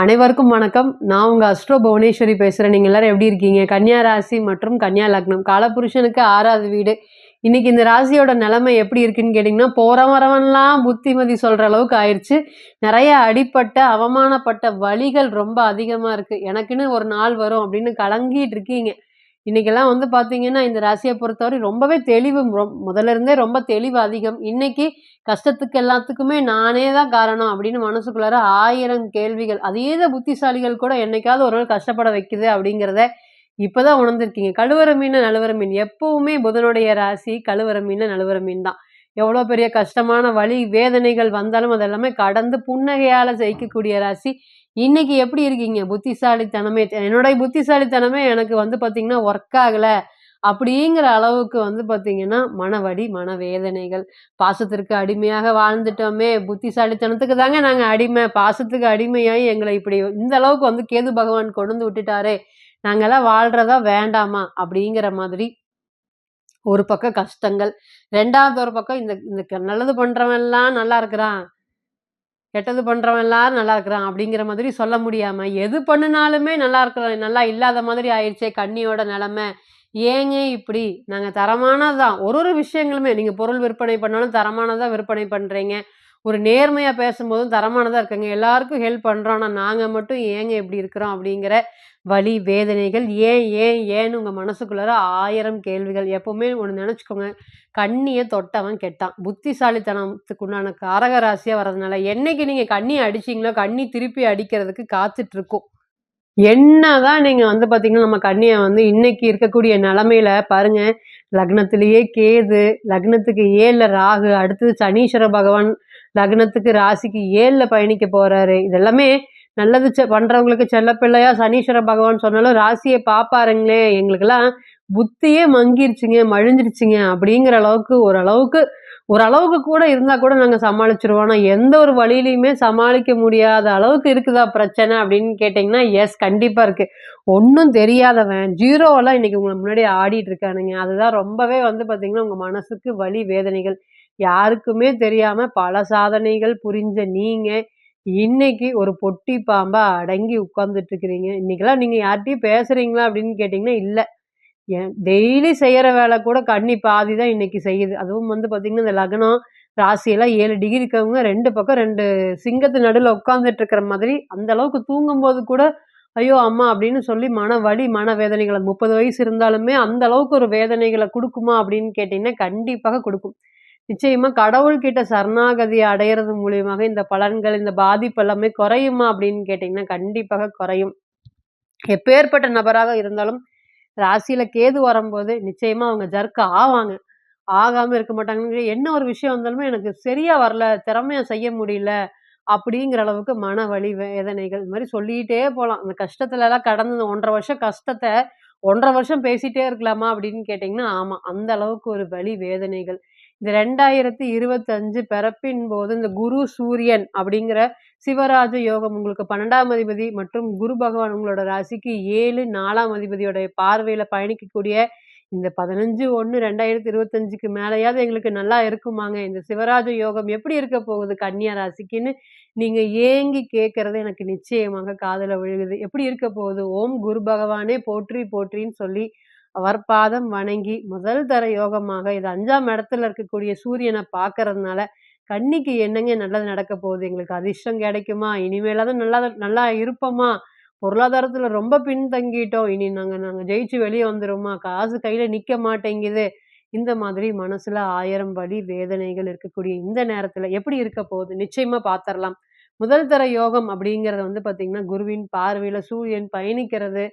அனைவருக்கும் வணக்கம். நான் உங்கள் அஸ்ட்ரோ புவனேஸ்வரி பேசுகிறேன் நீங்கள் எல்லாரும் எப்படி இருக்கீங்க? கன்னியா ராசி மற்றும் கன்னியா லக்னம். காலபுருஷனுக்கு ஆறாவது வீடு. இன்னைக்கு இந்த ராசியோட நிலைமை எப்படி இருக்குன்னு கேட்டிங்கன்னா போகிற வரவன்லாம் புத்திமதி சொல்கிற அளவுக்கு ஆயிடுச்சு நிறைய அடிப்பட்ட அவமானப்பட்ட வழிகள் ரொம்ப அதிகமாக இருக்குது எனக்குன்னு ஒரு நாள் வரும் அப்படின்னு கலங்கிட்டு இருக்கீங்க. இன்றைக்கெல்லாம் வந்து பார்த்தீங்கன்னா இந்த ராசியை பொறுத்தவரை ரொம்பவே தெளிவு முதல்ல இருந்தே ரொம்ப தெளிவு அதிகம். இன்னைக்கு கஷ்டத்துக்கு எல்லாத்துக்குமே நானே தான் காரணம் அப்படின்னு மனசுக்குள்ளார ஆயிரம் கேள்விகள் அதீத புத்திசாலிகள் கூட என்னைக்காவது ஒரு நாள் கஷ்டப்பட வைக்குது அப்படிங்கிறத இப்போதான் உணர்ந்திருக்கீங்க. கழுவர மீன் நழுவர மீன். எப்பவுமே புதனுடைய ராசி கழுவர மீன் நழுவற மீன் தான். எவ்வளோ பெரிய கஷ்டமான வழி வேதனைகள் வந்தாலும் அதெல்லாமே கடந்து புன்னகையால் ஜெயிக்கக்கூடிய ராசி. இன்னைக்கு எப்படி இருக்கீங்க? புத்திசாலித்தனமே என்னுடைய புத்திசாலித்தனமே எனக்கு வந்து பார்த்தீங்கன்னா ஒர்க் ஆகலை. அப்படிங்கிற அளவுக்கு வந்து பார்த்தீங்கன்னா மனவடி மனவேதனைகள். பாசத்திற்கு அடிமையாக வாழ்ந்துட்டோமே. புத்திசாலித்தனத்துக்கு தாங்க நாங்கள் அடிமை. பாசத்துக்கு அடிமையாகி எங்களை இப்படி இந்த அளவுக்கு வந்து கேது பகவான் கொண்டு வந்து விட்டுட்டாரே. நாங்கள்லாம் வாழ்கிறதா வேண்டாமா? அப்படிங்கிற மாதிரி ஒரு பக்கம் கஷ்டங்கள் ரெண்டாவது ஒரு பக்கம் இந்த இந்த க- நல்லது பண்றவன் நல்லா இருக்கிறான். கெட்டது பண்ணுறவன்லாம் நல்லா இருக்கிறான் அப்படிங்கிற மாதிரி சொல்ல முடியாம எது பண்ணினாலுமே நல்லா இருக்கிற நல்லா இல்லாத மாதிரி ஆயிடுச்சே கண்ணியோட நிலமை. ஏங்க இப்படி? நாங்கள் தரமானதான் ஒரு ஒரு விஷயங்களுமே நீங்கள் பொருள் விற்பனை பண்ணாலும் தரமானதாக விற்பனை பண்ணுறீங்க ஒரு நேர்மையாக பேசும்போதும் தரமானதாக இருக்குங்க. எல்லாருக்கும் ஹெல்ப் பண்ணுறோம் ஆனால் நாங்கள் மட்டும் ஏங்க இப்படி இருக்கிறோம் அப்படிங்கிற வலி வேதனைகள் ஏன் ஏன் ஏன்னு உங்கள் மனசுக்குள்ளார ஆயிரம் கேள்விகள். எப்போவுமே ஒன்று நினச்சிக்கோங்க. கண்ணியை தொட்டவன் கெட்டான். புத்திசாலித்தனத்துக்கு உண்டான காரக ராசியாக வர்றதுனால என்னைக்கு நீங்கள் கண்ணி அடிச்சிங்களோ கண்ணி திருப்பி அடிக்கிறதுக்கு காத்துட்ருக்கும். என்ன என்னதான் நீங்கள் வந்து பார்த்தீங்கன்னா நம்ம கண்ணியை வந்து இன்னைக்கு இருக்கக்கூடிய நிலமையில பாருங்க. லக்னத்திலேயே கேது லக்னத்துக்கு ஏழில் ராகு அடுத்தது சனீஸ்வர பகவான் லக்னத்துக்கு ராசிக்கு ஏழில் பயணிக்க போகிறாரு இதெல்லாமே நல்லது செ பண்ணுறவங்களுக்கு செல்லப்பிள்ளையா சனீஸ்வர பகவான் சொன்னாலும் ராசியை பார்ப்பாருங்களே எங்களுக்கெல்லாம் புத்தியே மங்கிருச்சுங்க மழிஞ்சிருச்சுங்க அப்படிங்கிற அளவுக்கு ஓரளவுக்கு ஓரளவுக்கு கூட இருந்தால் கூட நாங்கள் சமாளிச்சிருவோம். ஆனால் எந்த ஒரு வழியிலையுமே சமாளிக்க முடியாத அளவுக்கு இருக்குதா பிரச்சனை அப்படின்னு கேட்டிங்கன்னா எஸ் கண்டிப்பாக இருக்குது ஒன்றும் தெரியாதவன் ஜீரோவெல்லாம் இன்றைக்கி உங்களை முன்னாடி ஆடிட்டு இருக்கானுங்க. அதுதான் ரொம்பவே வந்து பார்த்திங்கன்னா உங்கள் மனசுக்கு வலி வேதனைகள். யாருக்குமே தெரியாம பல சாதனைகள் புரிஞ்ச நீங்க இன்னைக்கு ஒரு பொட்டி பாம்பா அடங்கி உட்கார்ந்துட்டு இருக்கிறீங்க இன்னைக்கெல்லாம் நீங்க யார்கிட்டயும் பேசுறீங்களா அப்படின்னு கேட்டீங்கன்னா இல்லை. ஏன் டெய்லி செய்யற வேலை கூட கண்ணி பாதி தான் இன்னைக்கு செய்யுது. அதுவும் வந்து பாத்தீங்கன்னா இந்த லக்னம் ராசியெல்லாம் ஏழு டிகிரி இருக்கவங்க ரெண்டு பக்கம் ரெண்டு சிங்கத்து நடுவில் உட்காந்துட்டு இருக்கிற மாதிரி அந்த அளவுக்கு தூங்கும்போது கூட ஐயோ அம்மா அப்படின்னு சொல்லி மன வலி மன வேதனைகளை முப்பது வயசு இருந்தாலுமே அந்த அளவுக்கு ஒரு வேதனைகளை கொடுக்குமா அப்படின்னு கேட்டிங்கன்னா கண்டிப்பாக கொடுக்கும். நிச்சயமா கடவுள்கிட்ட சரணாகதி அடையிறது மூலியமாக இந்த பலன்கள் இந்த பாதிப்பு எல்லாமே குறையுமா அப்படின்னு கேட்டிங்கன்னா கண்டிப்பாக குறையும். எப்பேற்பட்ட நபராக இருந்தாலும் ராசியில கேது வரும்போது நிச்சயமா அவங்க ஜர்க்கு ஆவாங்க. ஆகாம இருக்க மாட்டாங்க என்ன ஒரு விஷயம் வந்தாலுமே எனக்கு சரியா வரல திறமையா செய்ய முடியல அப்படிங்கிற அளவுக்கு மன வலி வேதனைகள் இந்த மாதிரி சொல்லிட்டே போகலாம் அந்த கஷ்டத்துல எல்லாம் கடந்து இந்த ஒன்றரை வருஷம் கஷ்டத்தை ஒன்றரை வருஷம் பேசிட்டே இருக்கலாமா அப்படின்னு கேட்டிங்கன்னா ஆமா அந்த அளவுக்கு ஒரு வலி வேதனைகள். இந்த ரெண்டாயிரத்தி இருபத்தஞ்சு பிறப்பின் போது இந்த குரு சூரியன் அப்படிங்கிற சிவராஜ யோகம் உங்களுக்கு பன்னெண்டாம் அதிபதி மற்றும் குரு பகவான் உங்களோட ராசிக்கு ஏழு நாலாம் அதிபதியோட பார்வையில பயணிக்கக்கூடிய இந்த பதினஞ்சு ஒன்று ரெண்டாயிரத்தி இருபத்தஞ்சுக்கு மேலேயாவது எங்களுக்கு நல்லா இருக்குமாங்க. இந்த சிவராஜ யோகம் எப்படி இருக்க போகுது கன்னியா ராசிக்குன்னு நீங்க ஏங்கி கேட்கறது எனக்கு நிச்சயமாக காதல விழுகுது. எப்படி இருக்க போகுது? ஓம் குரு பகவானே போற்றி போற்றின்னு சொல்லி அவர் பாதம் வணங்கி முதல் தர யோகமாக இது அஞ்சாம் இடத்துல இருக்கக்கூடிய சூரியனை பார்க்கறதுனால கன்னிக்கு என்னங்க நல்லது நடக்க போகுது? எங்களுக்கு அதிர்ஷ்டம் கிடைக்குமா? இனிமேலாவது நல்லா நல்லா இருப்போமா? பொருளாதாரத்துல ரொம்ப பின்தங்கிட்டோம். இனி நாங்க நாங்க ஜெயிச்சு வெளியே வந்துருமா காசு கையில நிக்க மாட்டேங்குது. இந்த மாதிரி மனசுல ஆயிரம் வலி வேதனைகள் இருக்கக்கூடிய இந்த நேரத்துல எப்படி இருக்க போகுது? நிச்சயமா பாத்திரலாம். முதல் தர யோகம் அப்படிங்கிறத வந்து பாத்தீங்கன்னா குருவின் பார்வையில சூரியன் பயணிக்கிறது.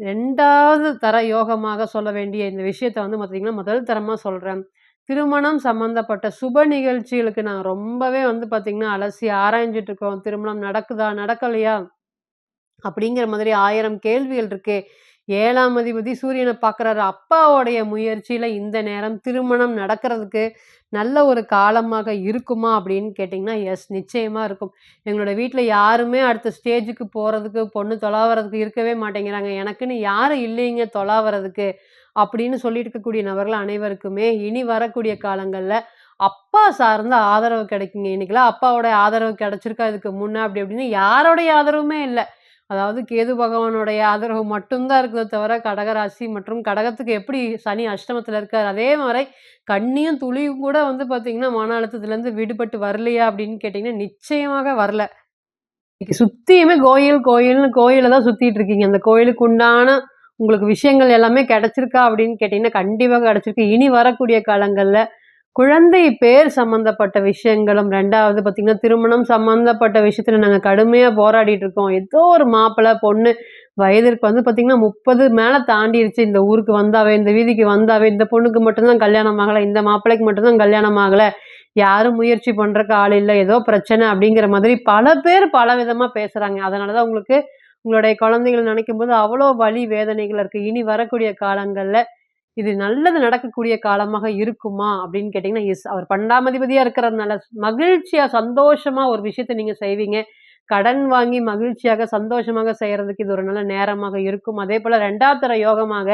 ரெண்டாவது தர யோகமாக சொல்ல வேண்டிய இந்த விஷயத்த வந்து பார்த்தீங்கன்னா முதல் தரமாக சொல்கிறேன் திருமணம் சம்பந்தப்பட்ட சுப நிகழ்ச்சிகளுக்கு நான் ரொம்பவே வந்து பார்த்திங்கன்னா அலசி ஆராய்ஞ்சிட்டு இருக்கோம். திருமணம் நடக்குதா நடக்கலையா? அப்படிங்கிற மாதிரி ஆயிரம் கேள்விகள் இருக்குது ஏழாம் அதிபதி சூரியனை பார்க்குறாரு. அப்பாவோடைய முயற்சியில் இந்த நேரம் திருமணம் நடக்கிறதுக்கு நல்ல ஒரு காலமாக இருக்குமா அப்படின்னு கேட்டிங்கன்னா எஸ் நிச்சயமாக இருக்கும். எங்களோட வீட்டில் யாருமே அடுத்த ஸ்டேஜுக்கு போகிறதுக்கு பொண்ணு தொலாவறதுக்கு இருக்கவே மாட்டேங்கிறாங்க. எனக்குன்னு யாரும் இல்லைங்க தொலாவதுக்கு அப்படின்னு சொல்லிட்டு இருக்கக்கூடிய நபர்கள் அனைவருக்குமே இனி வரக்கூடிய காலங்களில் அப்பா சார்ந்த ஆதரவு கிடைக்குங்க. இன்னைக்கெல்லாம் அப்பாவோட ஆதரவு கிடைச்சிருக்கா? இதுக்கு முன்னே அப்படி அப்படின்னு யாரோடைய ஆதரவுமே இல்லை. அதாவது கேது பகவானுடைய ஆதரவு மட்டும்தான் இருக்கிறத இருக்குதே தவிர கடகராசி மற்றும் கடகத்துக்கு எப்படி சனி அஷ்டமத்தில் இருக்கார் அதே மாரி கண்ணியும் துளியும் கூட வந்து பார்த்தீங்கன்னா, மன அழுத்தத்துலேருந்து விடுபட்டு வரலையா அப்படின்னு கேட்டிங்கன்னா நிச்சயமாக வரல. இன்னைக்கு கோயில், கோயில்னு கோயிலை தான் சுற்றிட்டு இருக்கீங்க. அந்த கோயிலுக்கு உண்டான உங்களுக்கு விஷயங்கள் எல்லாமே கிடைச்சிருக்கா அப்படின்னு கேட்டிங்கன்னா கண்டிப்பாக கிடைச்சிருக்கு. இனி வரக்கூடிய காலங்களில் குழந்தை பேர் சம்மந்தப்பட்ட விஷயங்களும், ரெண்டாவது பார்த்தீங்கன்னா, திருமணம் சம்மந்தப்பட்ட விஷயத்துல நாங்கள் கடுமையாக போராடிட்டு இருக்கோம். ஏதோ ஒரு மாப்பிள்ளை, பொண்ணு வயதிற்கு வந்து பார்த்தீங்கன்னா, முப்பது மேலே தாண்டிடுச்சு இந்த ஊருக்கு வந்தாவே, இந்த வீதிக்கு வந்தாவே, இந்த பொண்ணுக்கு மட்டும்தான் கல்யாணம் ஆகலை இந்த மாப்பிள்ளைக்கு மட்டும்தான் கல்யாணம் ஆகலை. யாரும் முயற்சி பண்ணுறக்கு ஆள் இல்லை ஏதோ பிரச்சனை அப்படிங்கிற மாதிரி பல பேர் பல விதமாக பேசுகிறாங்க அதனால தான் உங்களுக்கு உங்களுடைய குழந்தைகள் நினைக்கும் போது அவ்வளோ வலி, வேதனைகள் இருக்குது இனி வரக்கூடிய காலங்களில் இது நல்லது நடக்கக்கூடிய காலமாக இருக்குமா? அப்படின்னு கேட்டீங்கன்னா, எஸ். அவர் 12ஆம் இருக்கிறதுனால மகிழ்ச்சியா, சந்தோஷமா ஒரு விஷயத்த நீங்க செய்வீங்க. கடன் வாங்கி மகிழ்ச்சியாக, சந்தோஷமாக செய்கிறதுக்கு இது ஒரு நல்ல நேரமாக இருக்கும். அதேபோல 2வது தர யோகமாக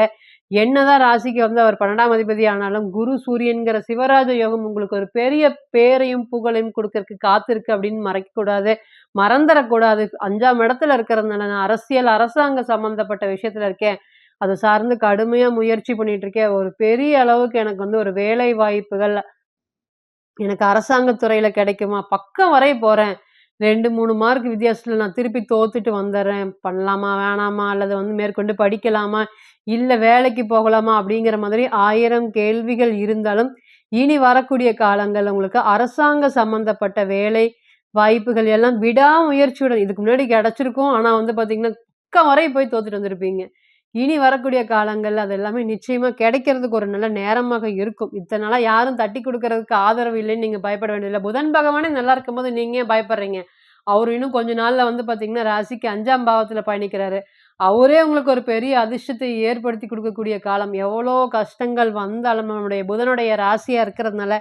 என்னதான் ராசிக்கு வந்து அவர் 12ஆம் அதிபதி ஆனாலும், குரு, சூரியன்கிற சிவராஜ யோகம் உங்களுக்கு ஒரு பெரிய பேரையும், புகழையும் கொடுக்கறதுக்கு காத்திருக்கு அப்படின்னு மறைக்கக்கூடாது. மறந்துறக்கூடாது. அஞ்சாம் இடத்துல இருக்கிறதுனால நான் அரசியல், அரசாங்க சம்மந்தப்பட்ட விஷயத்துல இருக்கேன். அதை சார்ந்து கடுமையாக முயற்சி பண்ணிட்டு இருக்கேன். ஒரு பெரிய அளவுக்கு எனக்கு வந்து ஒரு வேலை வாய்ப்புகள் எனக்கு அரசாங்கத்துறையில் கிடைக்குமா? பக்கம் வரை போறேன். 2, 3 மார்க் வித்தியாசத்தில் நான் திருப்பி தோத்துட்டு வந்துடுறேன் பண்ணலாமா? வேணாமா? அல்லது வந்து மேற்கொண்டு படிக்கலாமா? இல்லை வேலைக்கு போகலாமா? அப்படிங்கிற மாதிரி ஆயிரம் கேள்விகள் இருந்தாலும், இனி வரக்கூடிய காலங்கள் உங்களுக்கு அரசாங்க சம்மந்தப்பட்ட வேலை வாய்ப்புகள் எல்லாம் விடாமுயற்சியுடன் இதுக்கு முன்னாடி கிடச்சிருக்கும் ஆனால் வந்து பார்த்தீங்கன்னா, பக்கம் வரை போய் தோத்துட்டு வந்திருப்பீங்க. இனி வரக்கூடிய காலங்கள் அது எல்லாமே நிச்சயமாக கிடைக்கிறதுக்கு ஒரு நல்ல நேரமாக இருக்கும். இத்தனை நாளாக யாரும் தட்டி கொடுக்கறதுக்கு ஆதரவு இல்லைன்னு நீங்கள் பயப்பட வேண்டியதில்லை புதன் பகவானே நல்லா இருக்கும்போது நீங்கள் பயப்படுறீங்க? அவர் இன்னும் கொஞ்ச நாளில் வந்து பார்த்தீங்கன்னா, ராசிக்கு அஞ்சாம் பாவத்தில் பயணிக்கிறாரு. அவரே உங்களுக்கு ஒரு பெரிய அதிர்ஷ்டத்தை ஏற்படுத்தி கொடுக்கக்கூடிய காலம். எவ்வளோ கஷ்டங்கள் வந்தாலும் நம்முடைய புதனுடைய ராசியாக இருக்கிறதுனால,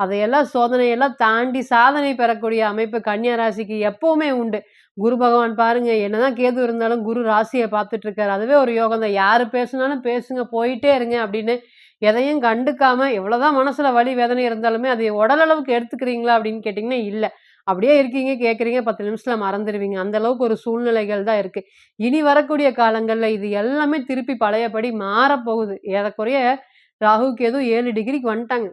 அதையெல்லாம் சோதனையெல்லாம் தாண்டி சாதனை பெறக்கூடிய அமைப்பு கன்னியா ராசிக்கு எப்பவுமே உண்டு. குரு பகவான் பாருங்க, என்னதான் கேது இருந்தாலும் குரு ராசியை பார்த்துட்டு இருக்காரு. அதுவே ஒரு யோகம் தான். யாரு பேசுனாலும் பேசுங்க, போயிட்டே இருங்க அப்படின்னு எதையும் கண்டுக்காம எவ்வளவுதான் மனசுல வலி, வேதனை இருந்தாலுமே அதை உடல் அளவுக்கு எடுத்துக்கிறீங்களா அப்படின்னு கேட்டீங்கன்னா, இல்லை அப்படியே இருக்கீங்க, கேட்குறீங்க, 10 நிமிஷத்துல மறந்துடுவீங்க அந்த அளவுக்கு ஒரு சூழ்நிலைகள் தான் இருக்கு. இனி வரக்கூடிய காலங்களில் இது எல்லாமே திருப்பி பழையபடி மாறப்போகுது. ஏறக்குறைய ராகு, கேது ஏழு டிகிரிக்கு வந்துட்டாங்க.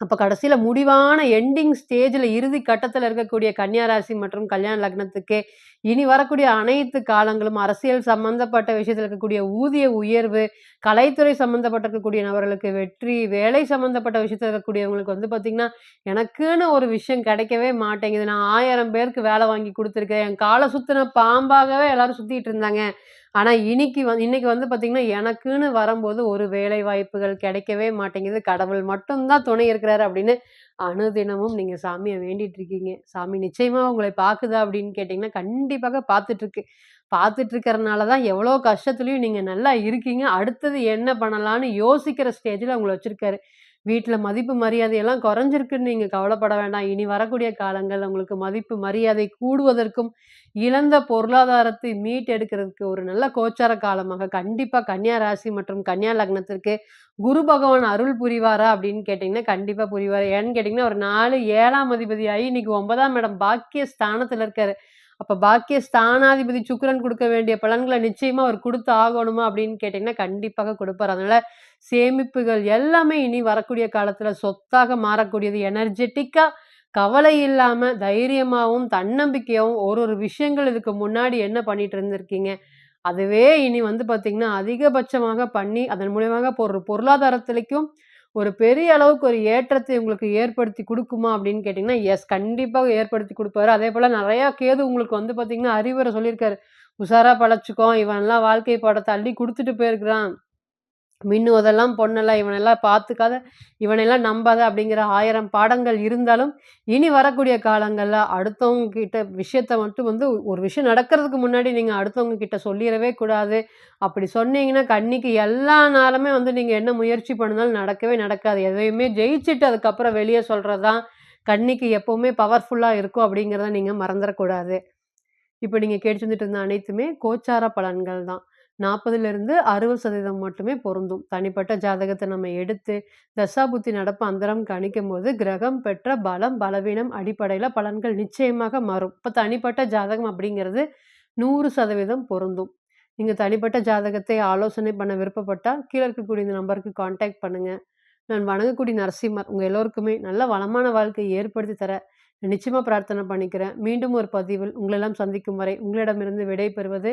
அப்ப கடைசியில முடிவான எண்டிங் ஸ்டேஜ்ல இறுதி கட்டத்துல இருக்கக்கூடிய கன்னியா ராசி மற்றும் கல்யாண லக்னத்துக்கு இனி வரக்கூடிய அனைத்து காலங்களும் அரசியல் சம்பந்தப்பட்ட விஷயத்துல இருக்கக்கூடிய ஊதிய உயர்வு, கலைத்துறை சம்பந்தப்பட்ட இருக்கக்கூடிய நபர்களுக்கு வெற்றி, வேலை சம்பந்தப்பட்ட விஷயத்துல இருக்கக்கூடியவங்களுக்கு வந்து பார்த்தீங்கன்னா, எனக்குன்னு ஒரு விஷயம் கிடைக்கவே மாட்டேங்குது. நான் ஆயிரம் பேருக்கு வேலை வாங்கி கொடுத்துருக்கேன் என் காலை சுற்றின பாம்பாகவே எல்லாரும் சுத்திட்டு இருந்தாங்க. ஆனால் இன்னைக்கு வந் இன்னைக்கு வந்து பார்த்தீங்கன்னா, எனக்குன்னு வரும்போது ஒரு வேலை வாய்ப்புகள் கிடைக்கவே மாட்டேங்குது. கடவுள் மட்டும்தான் துணை இருக்கிறாரு அப்படின்னு அனுதினமும் நீங்கள் சாமியை வேண்டிட்டு இருக்கீங்க. சாமி நிச்சயமாக உங்களை பார்க்குதா அப்படின்னு கேட்டிங்கன்னா கண்டிப்பாக பார்த்துட்ருக்கு பார்த்துட்டு இருக்கிறனால தான் எவ்வளோ கஷ்டத்துலேயும் நீங்கள் நல்லா இருக்கீங்க. அடுத்தது என்ன பண்ணலான்னு யோசிக்கிற ஸ்டேஜில் உங்களை வச்சுருக்காரு வீட்டில் மதிப்பு, மரியாதையெல்லாம் குறைஞ்சிருக்குன்னு நீங்கள் கவலைப்பட வேண்டாம். இனி வரக்கூடிய காலங்கள் உங்களுக்கு மதிப்பு, மரியாதை கூடுவதற்கும், இழந்த பொருளாதாரத்தை மீட்டெடுக்கிறதுக்கு ஒரு நல்ல கோச்சார காலமாக கண்டிப்பாக கன்னியா ராசி மற்றும் கன்னியா லக்னத்திற்கு குரு பகவான் அருள் புரிவாரா அப்படின்னு கேட்டிங்கன்னா கண்டிப்பாக புரிவார் ஏன்னு கேட்டிங்கன்னா ஒரு 4 7ஆம் அதிபதியாகி இன்னைக்கு ஒன்பதாம் இடம் பாக்கிய ஸ்தானத்தில் இருக்காரு. அப்போ பாக்கிய ஸ்தானாதிபதி சுக்கரன் கொடுக்க வேண்டிய பலன்களை நிச்சயமா அவர் கொடுத்து ஆகணுமா அப்படின்னு கேட்டீங்கன்னா, கண்டிப்பாக கொடுப்பார் அதனால சேமிப்புகள் எல்லாமே இனி வரக்கூடிய காலத்தில் சொத்தாக மாறக்கூடியது. எனர்ஜெட்டிக்காக கவலை இல்லாமல் தைரியமாகவும் தன்னம்பிக்கையாகவும் ஒரு ஒரு விஷயங்கள் இதுக்கு முன்னாடி என்ன பண்ணிட்டு இருந்திருக்கீங்க, அதுவே இனி வந்து பார்த்தீங்கன்னா, அதிகபட்சமாக பண்ணி அதன் மூலியமாக ஒரு பொருளாதாரத்திலைக்கும் ஒரு பெரிய அளவுக்கு ஒரு ஏற்றத்தை உங்களுக்கு ஏற்படுத்தி கொடுக்குமா அப்படின்னு கேட்டிங்கன்னா எஸ் கண்டிப்பாக ஏற்படுத்தி கொடுப்பாரு அதே போல் நிறையா கேது உங்களுக்கு வந்து பார்த்தீங்கன்னா, அறிவுரை சொல்லியிருக்காரு. உஷாராக பொழச்சுக்கோ, இவன்லாம் வாழ்க்கை பாடத்தை அள்ளி கொடுத்துட்டு போயிருக்கிறான். மின்னுவதெல்லாம் பொண்ணெல்லாம் இவனெல்லாம் பார்த்துக்காத, இவனெல்லாம் நம்பாத" அப்படிங்கிற ஆயிரம் பாடங்கள் இருந்தாலும், இனி வரக்கூடிய காலங்களில் அடுத்தவங்க கிட்ட விஷயத்த மட்டும் வந்து ஒரு விஷயம் நடக்கிறதுக்கு முன்னாடி நீங்கள் அடுத்தவங்க கிட்ட சொல்லிடவே கூடாது. அப்படி சொன்னீங்கன்னா, கண்ணிக்கு எல்லா நாளுமே வந்து நீங்கள் என்ன முயற்சி பண்ணாலும் நடக்கவே நடக்காது. எதையுமே ஜெயிச்சுட்டு அதுக்கப்புறம் வெளியே சொல்கிறது தான் கண்ணிக்கு எப்போவுமே பவர்ஃபுல்லாக இருக்கும் அப்படிங்கிறத நீங்கள் மறந்துடக்கூடாது இப்போ நீங்கள் கேட்டு வந்துட்டு இருந்த அனைத்துமே கோச்சார பலன்கள் தான். 40லிருந்து 60% மட்டுமே பொருந்தும். தனிப்பட்ட ஜாதகத்தை நம்ம எடுத்து, தசாபுத்தி நடப்பு அந்தரம் கணிக்கும்போது, கிரகம் பெற்ற பலம், பலவீனம் அடிப்படையில் பலன்கள் நிச்சயமாக மாறும். இப்போ தனிப்பட்ட ஜாதகம் அப்படிங்கிறது 100% பொருந்தும். நீங்கள் தனிப்பட்ட ஜாதகத்தை ஆலோசனை பண்ண விருப்பப்பட்டால், கீழே இருக்கக்கூடிய இந்த நம்பருக்கு காண்டாக்ட் பண்ணுங்கள் நான் வணங்கக்கூடிய நரசிம்மர் உங்கள் எல்லோருக்குமே நல்ல வளமான வாழ்க்கையை ஏற்படுத்தி தர, நிச்சயமாக பிரார்த்தனை பண்ணிக்கிறேன். மீண்டும் ஒரு பதிவில் உங்களெல்லாம் சந்திக்கும் வரை, உங்களிடமிருந்து விடை பெறுவது